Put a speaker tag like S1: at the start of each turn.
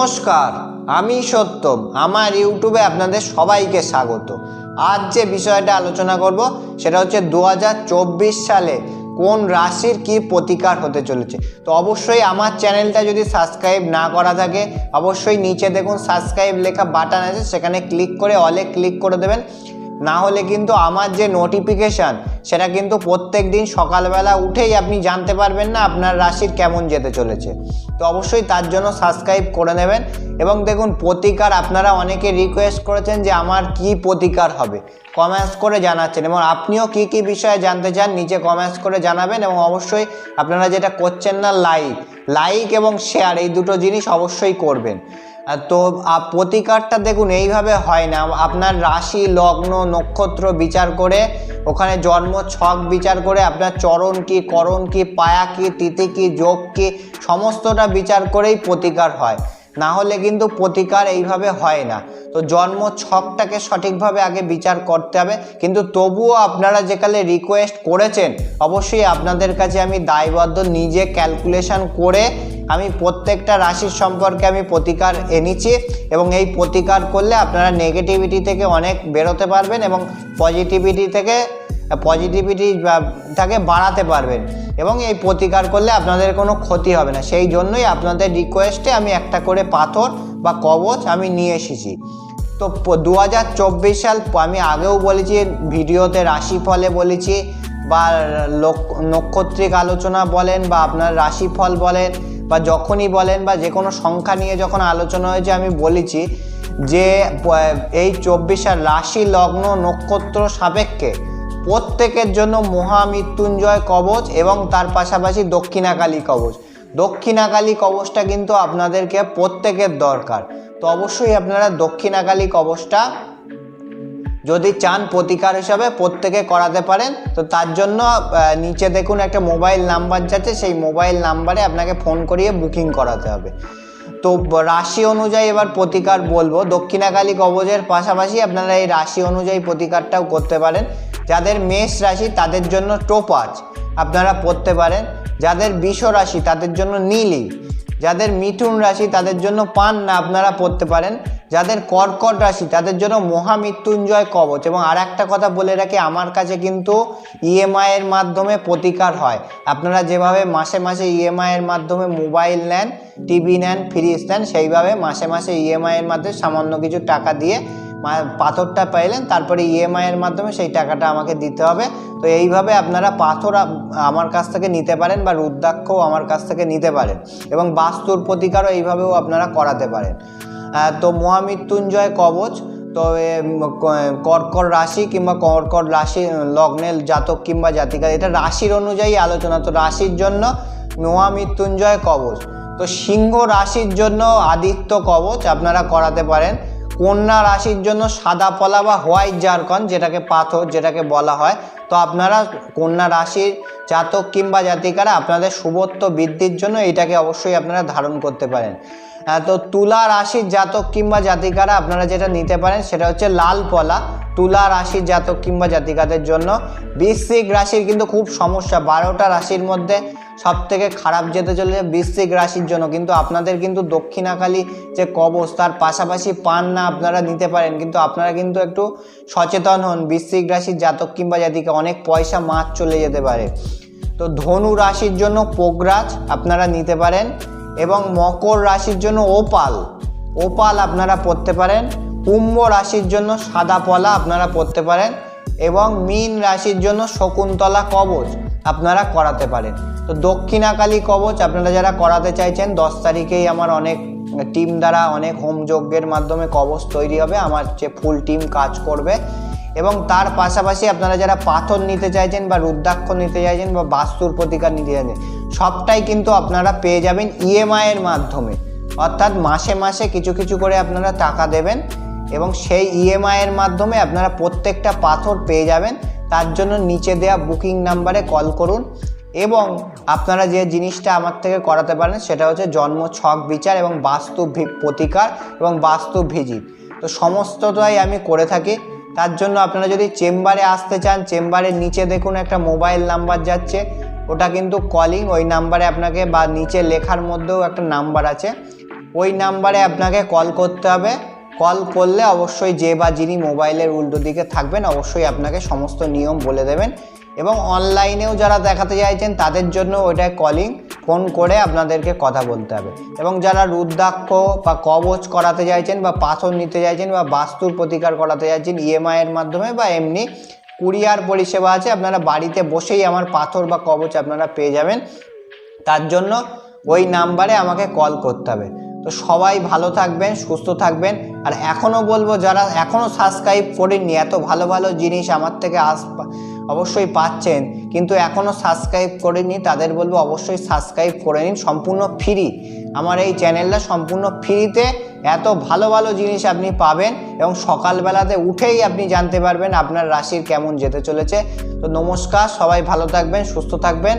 S1: নমস্কার, আমি সত্যম। আমার ইউটিউবে আপনাদের সবাইকে স্বাগত। আজ যে বিষয়টা আলোচনা করব, সেটা হচ্ছে দু হাজার চব্বিশ সালে কোন রাশির কি প্রতিকার হতে চলেছে। তো অবশ্যই আমার চ্যানেলটা যদি সাবস্ক্রাইব না করা থাকে, অবশ্যই নিচে দেখুন সাবস্ক্রাইব লেখা বাটন আছে, সেখানে ক্লিক করে অলে ক্লিক করে দেবেন। না হলে কিন্তু আমার যে নোটিফিকেশান সেটা কিন্তু প্রত্যেক দিন সকালবেলা উঠেই আপনি জানতে পারবেন না আপনার রাশির কেমন যেতে চলেছে। তো অবশ্যই তার জন্য সাবস্ক্রাইব করে নেবেন এবং দেখুন প্রতিকার আপনারা অনেকে রিকোয়েস্ট করেছেন যে আমার কি প্রতিকার হবে। কমেন্টস করে জানাচ্ছেন এবং আপনিও কি কি বিষয়ে জানতে চান নিচে কমেন্টস করে জানাবেন এবং অবশ্যই আপনারা যেটা করছেন না লাইক লাইক এবং শেয়ার এই দুটো জিনিস অবশ্যই করবেন। তো প্রতিকারটা দেখুন, এইভাবে হয় না। আপনার রাশি, লগ্ন, নক্ষত্র বিচার করে, ওখানে জন্ম, ছক বিচার করে, আপনার চরণ কি, করণ কি, পায়া কি, তিথি কি, যোগ কি, সমস্তটা বিচার করেই প্রতিকার হয়। না হলে কিন্তু প্রতিকার এইভাবে হয় না। তো জন্ম ছকটাকে সঠিকভাবে আগে বিচার করতে হবে। কিন্তু তবুও আপনারা যেকালে রিকোয়েস্ট করেছেন, অবশ্যই আপনাদের কাছে আমি দায়বদ্ধ, নিজে ক্যালকুলেশন করে আমি প্রত্যেকটা রাশির সম্পর্কে আমি প্রতিকার এনেছি এবং এই প্রতিকার করলে আপনারা নেগেটিভিটি থেকে অনেক বেরোতে পারবেন এবং পজিটিভিটি থেকে পজিটিভিটি তাকে বাড়াতে পারবেন। এবং এই প্রতিকার করলে আপনাদের কোনো ক্ষতি হবে না। সেই জন্যই আপনাদের রিকোয়েস্টে আমি একটা করে পাথর বা কবচ আমি নিয়ে এসেছি। তো দু হাজার চব্বিশ সাল আমি আগেও বলেছি, ভিডিওতে রাশিফলে বলেছি, বা নক্ষত্রিক আলোচনা বলেন, বা আপনার রাশিফল বলেন, বা যখনই বলেন, বা যে কোনো সংখ্যা নিয়ে যখন আলোচনা হয়েছে, আমি বলেছি যে এই চব্বিশ সাল রাশি, লগ্ন, নক্ষত্র সাপেক্ষে প্রত্যেকের জন্য মহামৃত্যুঞ্জয় কবচ এবং তার পাশাপাশি দক্ষিণাকালী কবচ। দক্ষিণাকালী কবচটা কিন্তু আপনাদেরকে প্রত্যেকের দরকার। তো অবশ্যই আপনারা দক্ষিণাকালী কবচটা যদি চান প্রতিকার হিসাবে প্রত্যেকে করাতে পারেন। তো তার জন্য নিচে দেখুন একটা মোবাইল নাম্বার যাচ্ছে, সেই মোবাইল নাম্বারে আপনাকে ফোন করিয়ে বুকিং করাতে হবে। তো রাশি অনুযায়ী এবার প্রতিকার বলব। দক্ষিণাকালী কবচের পাশাপাশি আপনারা এই রাশি অনুযায়ী প্রতিকারটাও করতে পারেন। যাদের মেষ রাশি তাদের জন্য টোপাজ আপনারা পড়তে পারেন। যাদের বিষ রাশি তাদের জন্য নীলি। যাদের মিথুন রাশি তাদের জন্য পান না আপনারা পড়তে পারেন। যাদের কর্কট রাশি তাদের জন্য মহামৃত্যুঞ্জয় কবচ। এবং আর একটা কথা বলে রাখি, আমার কাছে কিন্তু ইএমআই এর মাধ্যমে প্রতিকার হয়। আপনারা যেভাবে মাসে মাসে ইএমআই এর মাধ্যমে মোবাইল নেন, টিভি নেন, ফ্রিজ নেন, সেইভাবে মাসে মাসে ইএমআই এর মাধ্যমে সামান্য কিছু টাকা দিয়ে পাথরটা পাইলেন তারপরে ইএমআই এর মাধ্যমে সেই টাকাটা আমাকে দিতে হবে। তো এইভাবে আপনারা পাথর আমার কাছ থেকে নিতে পারেন বা রুদ্রাক্ষও আমার কাছ থেকে নিতে পারেন এবং বাস্তুর প্রতিকারও এইভাবেও আপনারা করাতে পারেন। তো মহামৃত্যুঞ্জয় কবচ তো এ, উম, ক- কর্কট রাশি কিংবা কর্কট রাশি লগ্নের জাতক কিংবা জাতিকা এটা রাশির অনুযায়ী আলোচনা। তো রাশির জন্য মহামৃত্যুঞ্জয় কবচ তো সিংহ রাশির জন্য আদিত্য কবচ আপনারা করাতে পারেন। কন্যা রাশির জন্য সাদা পলা বা হোয়াইট জারকন, যেটাকে পাথর, যেটাকে বলা হয়। তো আপনারা কন্যা রাশির জাতক কিংবা জাতিকারা আপনাদের শুভত্ব বৃদ্ধির জন্য এটাকে অবশ্যই আপনারা ধারণ করতে পারেন। তো তুলা রাশির জাতক কিংবা জাতিকারা আপনারা যেটা নিতে পারেন সেটা হচ্ছে লাল পলা। তুলা রাশির জাতক কিংবা জাতিকাদের জন্য। বৃশ্চিক রাশির কিন্তু খুব সমস্যা। বারোটা রাশির মধ্যে সব থেকে খারাপ যেতে চলেছে বৃশ্চিক রাশির জন্য। কিন্তু আপনাদের কিন্তু দক্ষিণাকালী যে কবচ, তার পাশাপাশি পান না আপনারা নিতে পারেন। কিন্তু আপনারা কিন্তু একটু সচেতন হন। বৃশ্চিক রাশির জাতক কিংবা জাতিকা অনেক পয়সা মাছ চলে যেতে পারে। তো ধনু রাশির জন্য পোগরাজ আপনারা নিতে পারেন। এবং মকর রাশির জন্য ওপাল। ওপাল আপনারা পড়তে পারেন। কুম্ভ রাশির জন্য সাদা পলা আপনারা পড়তে পারেন। এবং মীন রাশির জন্য শকুন্তলা কবচ আপনারা করাতে পারেন। তো দক্ষিণাকালী কবচ আপনারা যারা করাতে চাইছেন, দশ তারিখেই আমার অনেক টিম দ্বারা, অনেক হোম যজ্ঞের মাধ্যমে কবচ তৈরি হবে। আমার যে ফুল টিম কাজ করবে। এবং তার পাশাপাশি আপনারা যারা পাথর নিতে চাইছেন বা রুদ্রাক্ষ নিতে চাইছেন বা বাস্তুর প্রতিকার নিতে চাইছেন, সবটাই কিন্তু আপনারা পেয়ে যাবেন ইএমআই এর মাধ্যমে। অর্থাৎ মাসে মাসে কিছু কিছু করে আপনারা টাকা দেবেন এবং সেই ইএমআই এর মাধ্যমে আপনারা প্রত্যেকটা পাথর পেয়ে যাবেন। তার জন্য নিচে দেওয়া বুকিং নাম্বারে কল করুন এবং আপনারা যে জিনিসটা আমার থেকে করাতে পারেন সেটা হচ্ছে জন্ম ছক বিচার এবং বাস্তু প্রতিকার এবং বাস্তু ভিজিট তো সমস্তটাই আমি করে থাকি। তার জন্য আপনারা যদি চেম্বারে আসতে চান, চেম্বারের নিচে দেখুন একটা মোবাইল নাম্বার যাচ্ছে। ওটা কিন্তু কলিং ওই নাম্বারে আপনাকে বা নিচে লেখার মধ্যেও একটা নাম্বার আছে। ওই নাম্বারে আপনাকে কল করতে হবে। কল করলে অবশ্যই যে বা যিনি মোবাইলের উল্টো দিকে থাকবেন, অবশ্যই আপনাকে সমস্ত নিয়ম বলে দেবেন। এবং অনলাইনেও যারা দেখাতে চাইছেন, তাদের জন্য ওইটায় কলিং ফোন করে আপনাদেরকে কথা বলতে হবে। এবং যারা রুদ্রাক্ষ বা কবচ করাতে চাইছেন বা পাথর নিতে চাইছেন বা বাস্তুর প্রতিকার করাতে চাইছেন ইএমআই এর মাধ্যমে বা এমনি কুরিয়ার পরিষেবা আছে, আপনারা বাড়িতে বসেই আমার পাথর বা কবচ আপনারা পেয়ে যাবেন। তার জন্য ওই নাম্বারে আমাকে কল করতে হবে। তো সবাই ভালো থাকবেন, সুস্থ থাকবেন। আর এখনও বলব, যারা এখনও সাবস্ক্রাইব করেননি, এত ভালো ভালো জিনিস আমার থেকে আস অবশ্যই পাচ্ছেন। কিন্তু এখনও সাবস্ক্রাইব করেনি, তাদের বলব অবশ্যই সাবস্ক্রাইব করে নিন, সম্পূর্ণ ফ্রি আমার এই চ্যানেলটা সম্পূর্ণ ফ্রিতে এত ভালো ভালো জিনিস আপনি পাবেন এবং সকালবেলাতে উঠেই আপনি জানতে পারবেন আপনার রাশির কেমন যেতে চলেছে। তো নমস্কার, সবাই ভালো থাকবেন, সুস্থ থাকবেন।